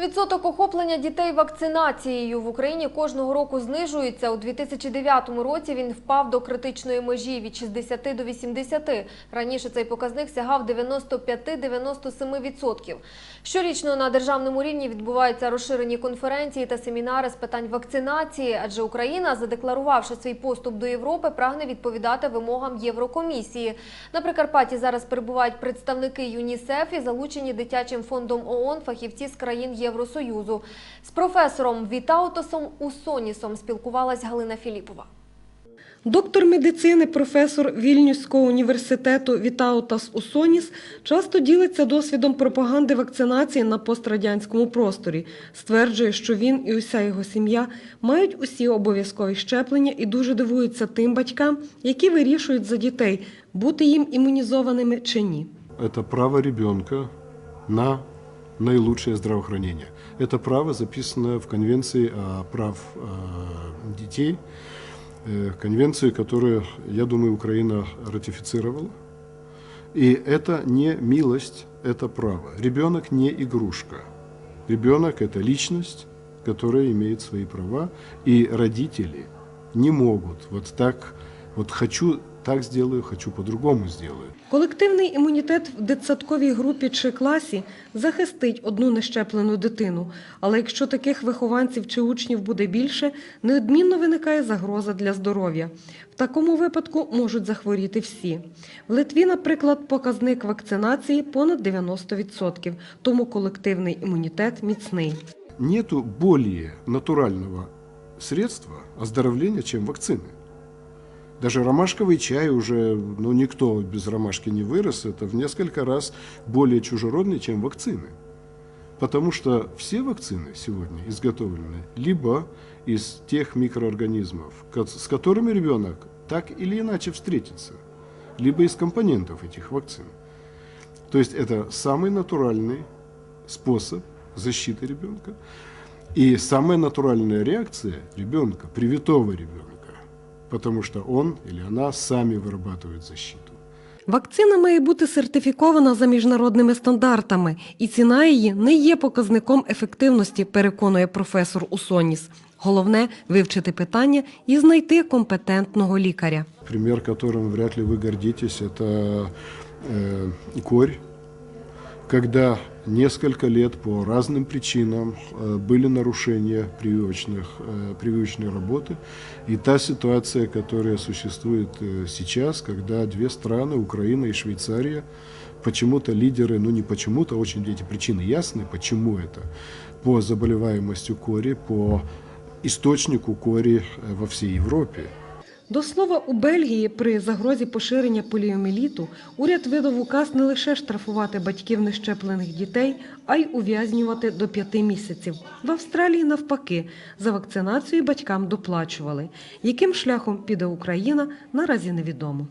Відсоток охоплення дітей вакцинацією в Україні кожного року знижується. У 2009 році він впав до критичної межі від 60 до 80. Раніше цей показник сягав 95-97%. Щорічно на державному рівні відбуваються розширені конференції та семінари з питань вакцинації, адже Україна, задекларувавши свій поступ до Європи, прагне відповідати вимогам Єврокомісії. На Прикарпатті зараз перебувають представники ЮНІСЕФ і залучені дитячим фондом ООН фахівці з країн Євросоюзу. З професором Вітаутосом Усонісом спілкувалась Галина Філіпова. Доктор медицини, професор Вільнюського університету Вітаутас Усоніс часто ділиться досвідом пропаганди вакцинації на пострадянському просторі. Стверджує, що він і уся його сім'я мають усі обов'язкові щеплення і дуже дивуються тим батькам, які вирішують за дітей, бути їм імунізованими чи ні. это право ребенка на наилучшее здравоохранение. Это право записано в Конвенции о прав э, детей, э, конвенции, которую, я думаю, Украина ратифицировала. И это не милость, это право. Ребенок не игрушка. Ребенок – это личность, которая имеет свои права, и родители не могут вот так, вот хочу так сделаю, хочу по-другому сделаю. Колективний імунітет в дитсадковій групі чи класі захистить одну нещеплену дитину. Але якщо таких вихованців чи учнів буде більше, неодмінно виникає загроза для здоров'я. В такому випадку можуть захворіти всі. В Литві, наприклад, показник вакцинації понад 90%, тому колективний імунітет міцний. Нету более натурального средства оздоровления, чем вакцины. Даже ромашковый чай уже, ну, никто без ромашки не вырос, это в несколько раз более чужеродный, чем вакцины. Потому что все вакцины сегодня изготовлены либо из тех микроорганизмов, с которыми ребенок так или иначе встретится, либо из компонентов этих вакцин. То есть это самый натуральный способ защиты ребенка и самая натуральная реакция ребенка, привитого ребенка, потому что он или она сами вырабатывают защиту. Вакцина має бути сертифікована за міжнародними стандартами, і ціна її не є показником ефективності, переконує професор Усоніс. Головне вивчити питання і знайти компетентного лікаря. Пример, которым вряд ли вы гордитесь, это э, корь, когда несколько лет по разным причинам э, были нарушения прививочных, э, прививочной работы. И та ситуация, которая существует э, сейчас, когда две страны, Украина и Швейцария, почему-то лидеры, ну не почему-то, очень эти причины ясны, почему это, по заболеваемости кори, по источнику кори во всей Европе. До слова, у Бельгії при загрозі поширення поліоміліту уряд видав указ не лише штрафувати батьків нещеплених дітей, а й ув'язнювати до п'яти місяців. В Австралії навпаки за вакцинацію батькам доплачували. Яким шляхом піде Україна, наразі невідомо.